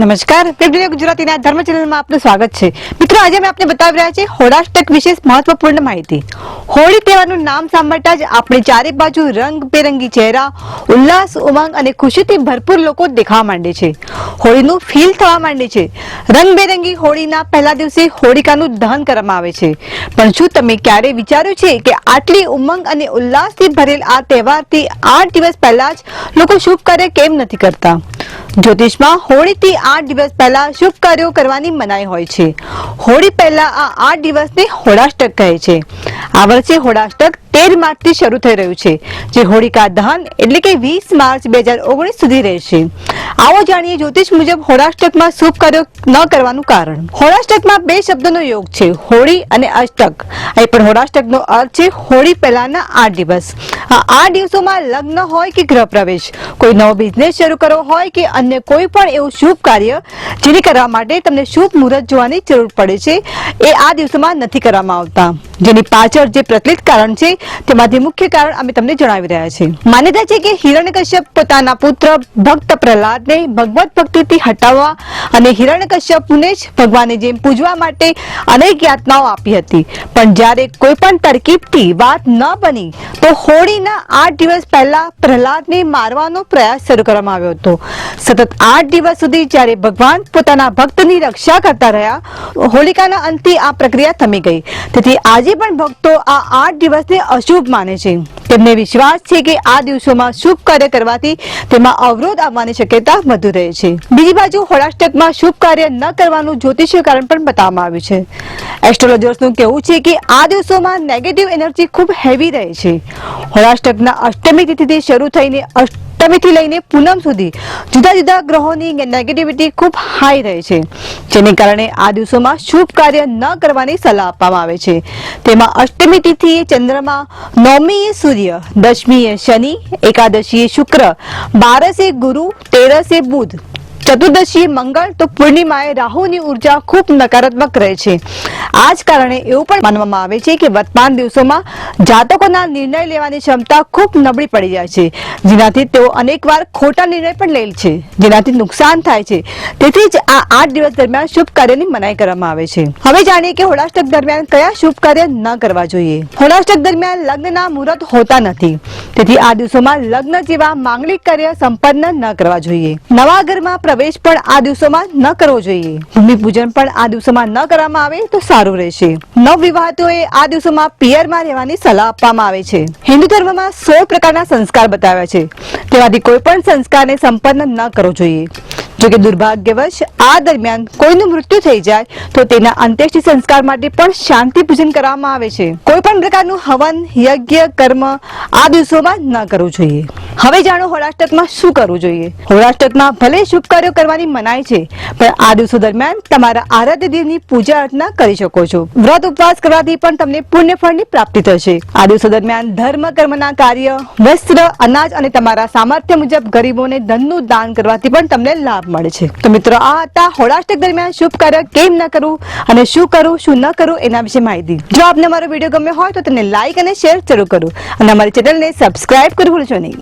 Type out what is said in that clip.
નમસ્કાર. ગુજરાતીના ધર્મ ચેનલમાં આપનું સ્વાગત છે. મિત્રો, આજે અમે આપને બતાવી રહ્યા છીએ હોળાષ્ટક વિશે મહત્વપૂર્ણ માહિતી. હોળી તહેવારનું નામ સાંભળતા જ આપણે ચારે બાજુ રંગબેરંગી ચહેરા, ઉલ્લાસ, ઉમંગ અને ખુશીથી ભરપૂર લોકો દેખાવા માંડે છે. હોળીનું ફીલ થવા માંડે છે. રંગબેરંગી હોળીના પહેલા દિવસે હોળિકાનું દહન કરવામાં આવે છે. પણ શું તમે ક્યારે વિચાર્યું છે કે આટલી ઉમંગ અને ઉલ્લાસથી ભરેલ આ તહેવારથી આઠ દિવસ પહેલા જ લોકો શુભ કાર્ય કેમ નથી કરતા? જ્યોતિષમાં હોળીથી આઠ દિવસ પહેલા શુભ કાર્યો કરવાની મનાઈ હોય છે. હોળી પહેલા આ આઠ દિવસને હોળાષ્ટક કહે છે. આ વર્ષે હોળાષ્ટક તેર માર્ચથી શરૂ થઈ રહ્યું છે, જે હોળિકા દહન એટલે કે વીસ માર્ચ બે હજાર ઓગણીસ સુધી રહેશે. આવો જાણીએ જ્યોતિષ મુજબ હોળાષ્ટકમાં શુભ કાર્યો ન કરવાનું કારણ. હોળાષ્ટકમાં બે શબ્દનો યોગ છે, હોળી અને અષ્ટક. અહીં પણ હોળાષ્ટકનો અર્થ છે હોળી પહેલાના આઠ દિવસ. આ દિવસોમાં લગ્ન હોય કે ગૃહ પ્રવેશ કોઈ નવો બિઝનેસ શરૂ કરવો હોય કે અન્ય કોઈ પણ એવું શુભ કાર્ય જેને કરવા માટે તમને શુભ મુહૂર્ત જોવાની જરૂર પડે છે, એ આ દિવસોમાં નથી કરવામાં આવતા. જેની પાછળ જે પ્રચલિત કારણ છે તેમાંથી મુખ્ય કારણ અમે તમને જણાવી રહ્યા છીએ. માન્યતા છે કે હિરણ્યકશ્યપ પોતાના પુત્ર ભક્ત પ્રહલાદને ભગવત ભક્તિથી હટાવવા અને હિરણ્યકશ્યપને જ ભગવાને જેમ પૂજવા માટે અનેક યાતનાઓ આપી હતી. પણ જ્યારે કોઈ પણ તરકીબથી વાત ન બની, તો હોળીના આઠ દિવસ પહેલા પ્રહલાદને મારવાનો પ્રયાસ શરૂ કરવામાં આવ્યો હતો. સતત આઠ દિવસ સુધી જ્યારે ભગવાન પોતાના ભક્તની રક્ષા કરતા રહ્યા, હોલિકાના અંતે આ પ્રક્રિયા થમી ગઈ. તેથી આજે પણ ભક્તો આ આઠ દિવસને અશુભ માને છે. તેમને વિશ્વાસ છે કે આ દિવસોમાં શુભ કાર્ય કરવાથી તેમાં અવરોધ આવવાની શક્યતા વધુ રહે છે. બીજી બાજુ હોળાષ્ટકમાં શુભ કાર્ય ન કરવાનું જ્યોતિષીય કારણ પણ બતાવવામાં આવ્યું છે. એસ્ટ્રોલોજર્સનું કહેવું છે કે આ દિવસોમાં નેગેટિવ એનર્જી ખૂબ હેવી રહે છે. હોળાષ્ટકના અષ્ટમી તિથિથી શરૂ થઈને અષ્ટમીથી લઈને પૂનમ સુધી જુદા જુદા ગ્રહોની નેગેટિવિટી ખૂબ હાઈ રહે છે. જેને કારણે આ દિવસોમાં શુભ કાર્ય ન કરવાની સલાહ આપવામાં આવે છે. તેમાં અષ્ટમી તિથિએ ચંદ્રમા નવમીએ સૂર્ય દશમીએ શનિ એકાદશીએ શુક્ર, બારસે ગુરુ, તેરસે બુધ ચતુર્દશીએ મંગળ તો પૂર્ણિમાએ રાહુની ઊર્જા ખૂબ નકારાત્મક રહે છે. આ જ કારણે એવું પણ માનવામાં આવે છે કે વર્તમાન દિવસોમાં જાતકોના નિર્ણય લેવાની ક્ષમતા ખૂબ નબળી પડી જાય છે. જેનાથી તેઓ અનેકવાર ખોટા નિર્ણય પણ લે છે, જેનાથી નુકસાન થાય છે. તેથી જ આ આઠ દિવસ દરમિયાન શુભ કાર્યની મનાઈ કરવામાં આવે છે. હવે જાણીએ કે હોળાષ્ટક દરમિયાન કયા શુભ કાર્ય ન કરવા જોઈએ. હોળાષ્ટક દરમિયાન લગ્નના મુહૂર્ત હોતા નથી. તેથી આ દિવસોમાં લગ્ન જેવા માંગલિક કાર્ય સંપન્ન ન કરવા જોઈએ. નવા ઘરમાં પણ આ દિવસોમાં ન કરવો જોઈએ. ભૂમિ પૂજન પણ આ દિવસોમાં ન કરવામાં આવે તો સારું રહેશે. નવવિવાહિતોએ આ દિવસોમાં પિયરમાં રહેવાની સલાહ આપવામાં આવે છે. હિન્દુ ધર્મમાં સોળ પ્રકારના સંસ્કાર બતાવ્યા છે. તેમાંથી કોઈ પણ સંસ્કારને સંપન્ન ન કરવો જોઈએ. જો કે દુર્ભાગ્યવશ આ દરમિયાન કોઈનું મૃત્યુ થઈ જાય તો તેના અંત્યેષ્ટિ સંસ્કાર માટે પણ શાંતિ પૂજન કરવામાં આવે છે. કોઈ પણ પ્રકારનું હવન, યજ્ઞ, કર્મ આ દિવસોમાં ન કરવું જોઈએ. હવે જાણો હોળાષ્ટકમાં શું કરવું જોઈએ? હોળાષ્ટકમાં ભલે શુભ કાર્યો કરવાની મનાય છે, પણ આ દિવસો દરમિયાન તમારા આરાધ્ય દેવની પૂજા અર્ચના કરી શકો છો. વ્રત ઉપવાસ કરવાથી પણ તમને પુણ્ય ફળની પ્રાપ્તિ થશે. આ દિવસો દરમિયાન ધર્મ, કર્મના કાર્ય, વસ્ત્ર, અનાજ અને તમારા સામર્થ્ય મુજબ ગરીબોને ધનનું દાન કરવાથી પણ તમને લાભ મળે છે. તો મિત્રો, આ હતા હોળાષ્ટક દરમિયાન શુભ કાર્ય કેમ ન કરવું અને શું કરવું શું ન કરવું એના વિશે માહિતી. જો આપને મારો વીડિયો ગમ્યો હોય તો તેને લાઈક અને શેર જરૂર કરો. અને અમારી ચેનલને સબસ્ક્રાઇબ કરવું ભૂલશો નહીં.